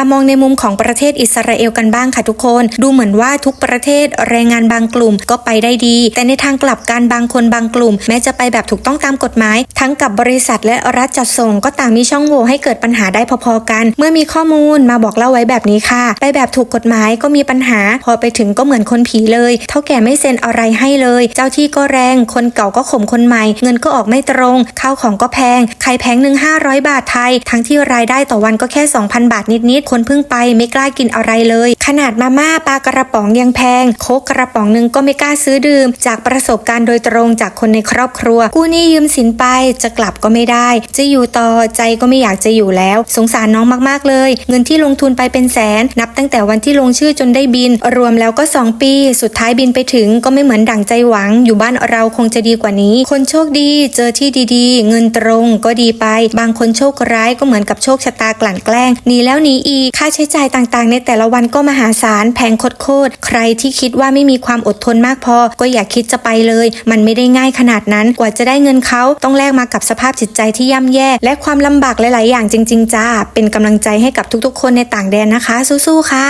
มามองในมุมของประเทศอิสราเอลกันบ้างค่ะทุกคน ดูเหมือนว่าทุกประเทศแรงงานบางกลุ่มก็ไปได้ดี แต่ในทางกลับกันบางคนบางกลุ่ม แม้จะไปแบบถูกต้องตามกฎหมาย ทั้งกับบริษัทและรัฐจัดส่งก็ต่างมีช่องโหว่ให้เกิดปัญหาได้พอๆกัน เมื่อมีข้อมูลมาบอกเล่าไว้แบบนี้ค่ะ ไปแบบถูกกฎหมายก็มีปัญหา พอไปถึงก็เหมือนคนผีเลย เท่าแก่ไม่เซ็นอะไรให้เลย เจ้าที่ก็แรง คนเก่าก็ข่มคนใหม่ เงินก็ออกไม่ตรงข้าวของก็แพงไข่แพงหนึ่ง500บาทไทย ทั้งที่รายได้ต่อวันก็แค่ 2,000 บาทนิดๆคนเพิ่งไปไม่กล้ากินอะไรเลย ขนาดมาม่าปลากระป๋องยังแพง โคกกระป๋องหนึงก็ไม่กล้าซื้อดื่ม จากประสบการณ์โดยตรงจากคนในครอบครัว กู้หนี้ยืมสินไปจะกลับก็ไม่ได้ จะอยู่ต่อใจก็ไม่อยากจะอยู่แล้ว สงสารน้องมากๆเลย เงินที่ลงทุนไปเป็นแสน นับตั้งแต่วันที่ลงชื่อจนได้บิน รวมแล้วก็ 2 ปี สุดท้ายบินไปถึงก็ไม่เหมือนดั่งใจหวัง อยู่บ้านเราคงจะดีกว่านี้ คนโชคดีเจอที่ดีๆ เงินตรงก็ดีไป บางคนโชคร้ายก็เหมือนกับโชคชะตากลั่นแกล้งหนีแล้วหนีอีกค่าใช้จ่ายต่างๆ ในแต่ละวันก็มหาศาลแพงโคตรๆใครที่คิดว่าไม่มีความอดทนมากพอ ก็อย่าคิดจะไปเลย มันไม่ได้ง่ายขนาดนั้นกว่าจะได้เงินเขาต้องแลกมากับสภาพจิตใจที่ย่ำแย่ และความลำบากหลาย ๆ อย่างจริง ๆ จ้า เป็นกำลังใจให้กับทุกๆ คนในต่างแดนนะคะ สู้ๆค่ะ